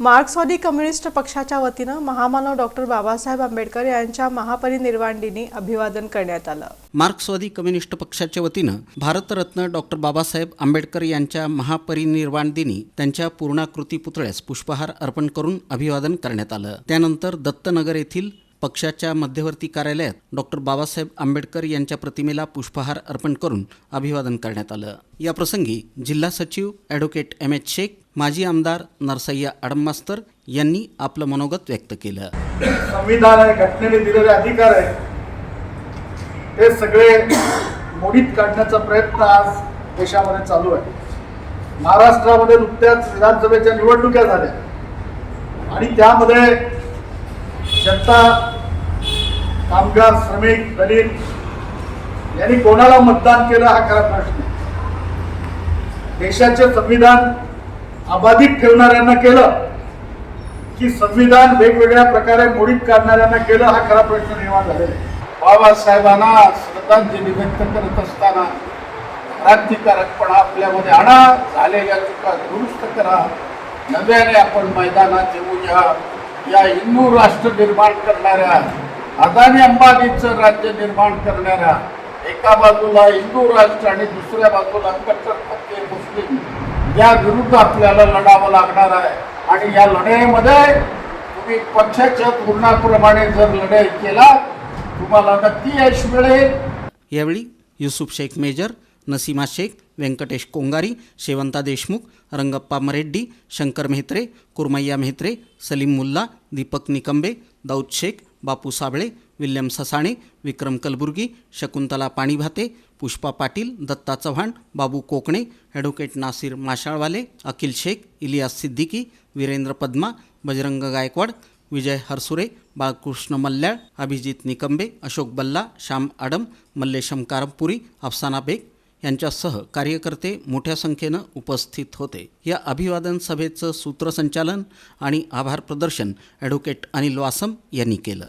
मार्क्सवादी कम्युनिस्ट पक्षाच्या वतीनं महामानव डॉक्टर बाबासाहेब आंबेडकर यांच्या महापरिनिर्वाण दिनी अभिवादन करण्यात आलं. मार्क्सवादी कम्युनिस्ट पक्षाच्या वतीनं भारतरत्न डॉक्टर बाबासाहेब आंबेडकर यांच्या महापरिनिर्वाण दिनी त्यांच्या पूर्णाकृती पुतळ्यास पुष्पहार अर्पण करून अभिवादन करण्यात आलं. त्यानंतर दत्तनगर येथील पक्षाच्या मध्यवर्ती कार्यालयात डॉक्टर बाबासाहेब आंबेडकर यांच्या प्रतिमेला पुष्पहार अर्पण करून अभिवादन करण्यात आलं. या प्रसंगी जिल्हा सचिव ॲडव्होकेट एम एच शेख माजी आमदार नरसय्या आडममास्तर यांनी आपलं मनोगत व्यक्त केलं. संविधान आहे घटनेने दिलेले अधिकार आहे ते सगळे मोडीत काढण्याचा प्रयत्न आज देशामध्ये चालू आहे. महाराष्ट्रामध्ये नुकत्याच विधानसभेच्या निवडणुका झाल्या. आणि त्यामध्ये जनता कामगार श्रमिक दलित यांनी कोणाला मतदान केलं हा खरा प्रश्न देशाचे संविधान अबाधित ठेवणाऱ्यांना केलं की संविधान वेगवेगळ्या प्रकारे मोडीत काढणाऱ्यांना केलं हा खरा प्रश्न निर्माण झालेला आहे. बाबासाहेबांना श्रद्धांजली व्यक्त करत असताना क्रांतिकारकपणा आपल्यामध्ये आणा झालेल्या चुका दुरुस्त करा. नव्याने आपण मैदानात येऊया या हिंदू राष्ट्र निर्माण करणाऱ्या अदानी अंबानीचं राज्य निर्माण करणाऱ्या एका बाजूला हिंदू राष्ट्र आणि दुसऱ्या बाजूला कट्टरपंथी मुस्लिम या विरुद्ध आपल्याला लढावं लागणार आहे. आणि या लढाईमध्ये तुम्ही पक्षाच्या धोरणाप्रमाणे जर लढाई केला तुम्हाला नक्की यश मिळेल. यावेळी Yusuf Shaikh major Nasima Shaikh Venkatesh Kongari Shevanta Deshmukh Rangappa Mareddy Shankar Mehtre Kurmayya Mehtre Salim Mulla Deepak Nikambe Dawood Shaikh Bapu Sable William Sasane Vikram Kalburgi Shakuntala Panibhate Pushpa Patil Datta Chavan Babu Kokane advocate Nasir Mashalwale Akhil Shaikh Ilyas Siddiqui Virendra Padma Bajrang Gaikwad Vijay Harsure Balkrishna Mallyal Abhijit Nikambe Ashok Balla Shyam Adam Mallesham Karampuri अफसाना बेग यांच्यासह कार्यकर्ते मोठ्या संख्येनं उपस्थित होते. या अभिवादन सभेचं सूत्रसंचालन आणि आभार प्रदर्शन ॲडव्होकेट अनिल वासम यांनी केलं.